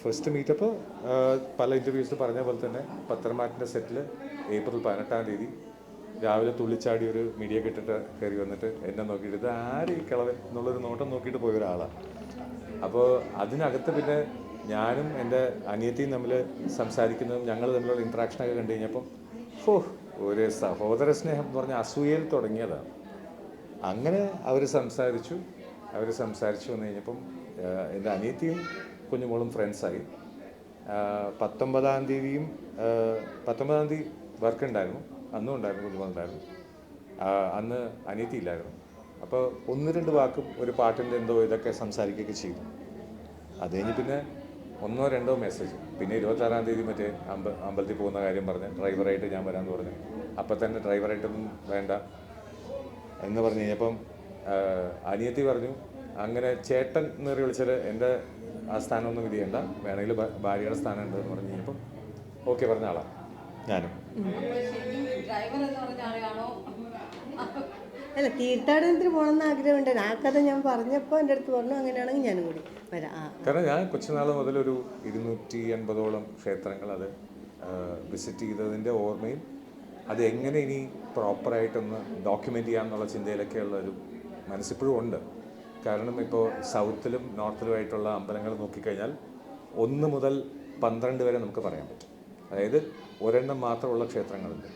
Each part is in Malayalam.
ഫസ്റ്റ് മീറ്റപ്പ് പല ഇന്റർവ്യൂസിൽ പറഞ്ഞ പോലെ തന്നെ പത്രമാറ്റിന്റെ സെറ്റിൽ ഏപ്രിൽ പതിനെട്ടാം തീയതി രാവിലെ തുള്ളിച്ചാടി ഒരു മീഡിയ കിട്ടിട്ട് കയറി വന്നിട്ട് എന്നെ നോക്കിയിട്ട് ഇത് ആര് ഈ കിളവൻ എന്നുള്ളൊരു നോട്ടം നോക്കിയിട്ട് പോയ ഒരാളാണ് അപ്പോൾ അതിനകത്ത് പിന്നെ ഞാനും എന്റെ അനിയത്തിയും തമ്മിൽ സംസാരിക്കുന്നതും ഞങ്ങൾ തമ്മിലുള്ള ഇൻട്രാക്ഷനൊക്കെ കണ്ടു കഴിഞ്ഞപ്പം ഓ ഒരു സഹോദര സ്നേഹം എന്ന് പറഞ്ഞാൽ അസൂയയിൽ തുടങ്ങിയതാണ് അങ്ങനെ അവർ സംസാരിച്ചു. അവർ സംസാരിച്ചു വന്നു കഴിഞ്ഞപ്പം എന്റെ അനിയത്തിയും കുഞ്ഞുമോളും ഫ്രണ്ട്സായി. പത്തൊമ്പതാം തീയതിയും പത്തൊമ്പതാം തീയതി വർക്ക് ഉണ്ടായിരുന്നു അന്നും ഉണ്ടായിരുന്നു. കുഞ്ഞുമോളുണ്ടായിരുന്നു അന്ന് അനിയത്തി ഇല്ലായിരുന്നു. അപ്പോൾ ഒന്ന് രണ്ട് വാക്കും ഒരു പാട്ടിന്റെ എന്തോ ഇതൊക്കെ സംസാരിക്കുകയൊക്കെ ചെയ്തു. അത് കഴിഞ്ഞ് പിന്നെ ഒന്നോ രണ്ടോ മെസ്സേജ്. പിന്നെ ഇരുപത്താറാം തീയതി മറ്റേ അമ്പ അമ്പലത്തിൽ പോകുന്ന കാര്യം പറഞ്ഞ് ഡ്രൈവറായിട്ട് ഞാൻ വരാമെന്ന് പറഞ്ഞു. അപ്പം തന്നെ ഡ്രൈവറായിട്ടൊന്നും വേണ്ട എന്ന് പറഞ്ഞു കഴിഞ്ഞപ്പം അനിയത്തി പറഞ്ഞു അങ്ങനെ ചേട്ടൻ എന്ന് പറയുക വിളിച്ചാൽ എന്റെ ആ സ്ഥാനമൊന്നും ഇത് ചെയ്യണ്ട. വേണമെങ്കിൽ ഭാര്യയുടെ സ്ഥാനം ഉണ്ട് എന്ന് പറഞ്ഞു കഴിഞ്ഞപ്പം ഓക്കെ പറഞ്ഞ ആളാണ് ഞാനും. അല്ല തീർത്ഥാടനത്തിന് പോകണമെന്ന് ആഗ്രഹമുണ്ട്. ആ കഥ ഞാൻ പറഞ്ഞപ്പോൾ എന്റെ അടുത്ത് പറഞ്ഞു അങ്ങനെയാണെങ്കിൽ ഞാനും കൂടി വരാം. കാരണം ഞാൻ കൊച്ചുനാൾ ഒരു ഇരുന്നൂറ്റി എൺപതോളം ക്ഷേത്രങ്ങൾ അത് വിസിറ്റ് ചെയ്തതിന്റെ ഓർമ്മയും അത് എങ്ങനെ ഇനി പ്രോപ്പറായിട്ടൊന്ന് ഡോക്യുമെന്റ് ചെയ്യാമെന്നുള്ള ചിന്തയിലൊക്കെയുള്ള ഒരു മനസ്സിപ്പോഴും ഉണ്ട്. കാരണം ഇപ്പോൾ സൗത്തിലും നോർത്തിലുമായിട്ടുള്ള അമ്പലങ്ങൾ നോക്കിക്കഴിഞ്ഞാൽ ഒന്ന് മുതൽ പന്ത്രണ്ട് വരെ നമുക്ക് പറയാൻ പറ്റും. അതായത് ഒരെണ്ണം മാത്രമുള്ള ക്ഷേത്രങ്ങളുണ്ട്.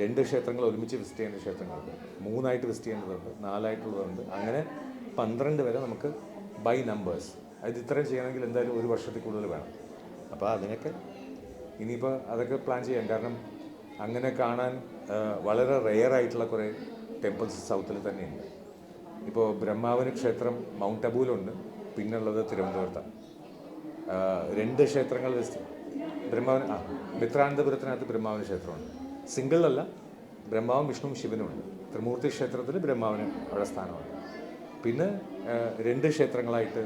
രണ്ട് ക്ഷേത്രങ്ങൾ ഒരുമിച്ച് വിസിറ്റ് ചെയ്യേണ്ട ക്ഷേത്രങ്ങളുണ്ട്. മൂന്നായിട്ട് വിസിറ്റ് ചെയ്യേണ്ടതുണ്ട്. നാലായിട്ടുള്ളതുണ്ട്. അങ്ങനെ പന്ത്രണ്ട് വരെ നമുക്ക് ബൈ നമ്പേഴ്സ് അത് ഇത്രയും ചെയ്യണമെങ്കിൽ എന്തായാലും ഒരു വർഷത്തിൽ കൂടുതൽ വേണം. അപ്പോൾ അതിനൊക്കെ ഇനിയിപ്പോൾ അതൊക്കെ പ്ലാൻ ചെയ്യാം. കാരണം അങ്ങനെ കാണാൻ വളരെ റെയർ ആയിട്ടുള്ള കുറേ ടെമ്പിൾസ് സൗത്തിൽ തന്നെയുണ്ട്. ഇപ്പോൾ ബ്രഹ്മാവന് ക്ഷേത്രം മൗണ്ട് അബൂലുണ്ട് പിന്നുള്ളത് തിരുവനന്തപുരത്താണ് രണ്ട് ക്ഷേത്രങ്ങൾ വെച്ച് ബ്രഹ്മാവൻ ആ മിത്രാനന്തപുരത്തിനകത്ത് ബ്രഹ്മാവന ക്ഷേത്രമുണ്ട്. സിംഗിളല്ല ബ്രഹ്മാവും വിഷ്ണുവും ശിവനുമുണ്ട് ത്രിമൂർത്തി ക്ഷേത്രത്തിൽ ബ്രഹ്മാവിന് അവിടെ സ്ഥാനമുണ്ട്. പിന്നെ രണ്ട് ക്ഷേത്രങ്ങളായിട്ട്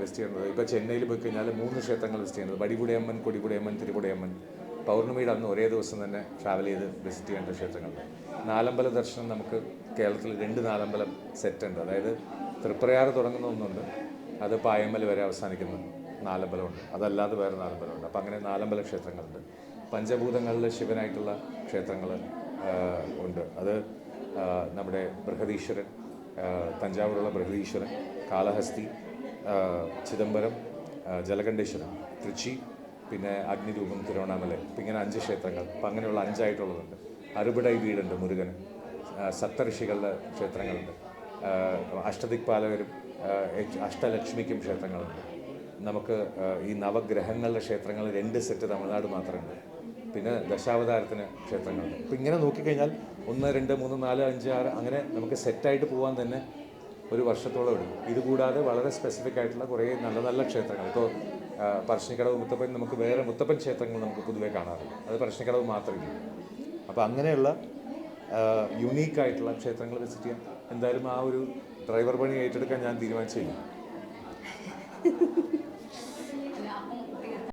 വെസ്റ്റ് ചെയ്യുന്നത് ഇപ്പോൾ ചെന്നൈയിൽ പോയി കഴിഞ്ഞാൽ മൂന്ന് ക്ഷേത്രങ്ങൾ വെസ്റ്റ് ചെയ്യുന്നത് വടിപുടിയമ്മൻ കൊടിപുടിയമ്മൻ തിരുപുടിയമ്മൻ. പൗർണമിയുടെ അന്ന് ഒരേ ദിവസം തന്നെ ട്രാവൽ ചെയ്ത് വിസിറ്റ് ചെയ്യേണ്ട ക്ഷേത്രങ്ങളുണ്ട്. നാലമ്പല ദർശനം നമുക്ക് കേരളത്തിൽ രണ്ട് നാലമ്പലം സെറ്റുണ്ട്. അതായത് തൃപ്രയാറ് തുടങ്ങുന്ന ഒന്നുണ്ട്. അത് പായമ്പൽ വരെ അവസാനിക്കുന്ന നാലമ്പലമുണ്ട്. അതല്ലാതെ വേറെ നാലമ്പലമുണ്ട്. അപ്പോൾ അങ്ങനെ നാലമ്പല ക്ഷേത്രങ്ങളുണ്ട്. പഞ്ചഭൂതങ്ങളിൽ ശിവനായിട്ടുള്ള ക്ഷേത്രങ്ങൾ ഉണ്ട്. അത് നമ്മുടെ ബൃഹദീശ്വരൻ തഞ്ചാവൂരുള്ള ബൃഹദീശ്വരൻ കാളഹസ്തി ചിദംബരം ജലകണ്ഠേശ്വരം തൃച്ചി പിന്നെ അഗ്നിരൂപം തിരുവണ്ണാമല ഇപ്പം ഇങ്ങനെ അഞ്ച് ക്ഷേത്രങ്ങൾ. അപ്പം അങ്ങനെയുള്ള അഞ്ചായിട്ടുള്ളതുണ്ട്. അറുപടൈ വീടുണ്ട് മുരുകന്. സപ്തഋഷികളുടെ ക്ഷേത്രങ്ങളുണ്ട്. അഷ്ടദിക്പാലകരും അഷ്ടലക്ഷ്മിക്കും ക്ഷേത്രങ്ങളുണ്ട്. നമുക്ക് ഈ നവഗ്രഹങ്ങളുടെ ക്ഷേത്രങ്ങൾ രണ്ട് സെറ്റ് തമിഴ്നാട് മാത്രമുണ്ട്. പിന്നെ ദശാവതാരത്തിന് ക്ഷേത്രങ്ങളുണ്ട്. അപ്പം ഇങ്ങനെ നോക്കിക്കഴിഞ്ഞാൽ ഒന്ന് രണ്ട് മൂന്ന് നാല് അഞ്ച് ആറ് അങ്ങനെ നമുക്ക് സെറ്റായിട്ട് പോകാൻ തന്നെ ഒരു വർഷത്തോളം എടുക്കും. ഇതുകൂടാതെ വളരെ സ്പെസിഫിക് ആയിട്ടുള്ള കുറേ നല്ല നല്ല ക്ഷേത്രങ്ങൾ. ഇപ്പോൾ പറശ്ശിനിക്കടവ് മുത്തപ്പൻ നമുക്ക് വേറെ മുത്തപ്പൻ ക്ഷേത്രങ്ങൾ നമുക്ക് പൊതുവേ കാണാറുണ്ട്. അത് പറശ്ശിനിക്കടവ് മാത്രമേ അപ്പോൾ അങ്ങനെയുള്ള യുണീക്ക് ആയിട്ടുള്ള ക്ഷേത്രങ്ങൾ വിസിറ്റ് ചെയ്യാൻ എന്തായാലും ആ ഒരു ഡ്രൈവർ പണി ഏറ്റെടുക്കാൻ ഞാൻ തീരുമാനിച്ചില്ല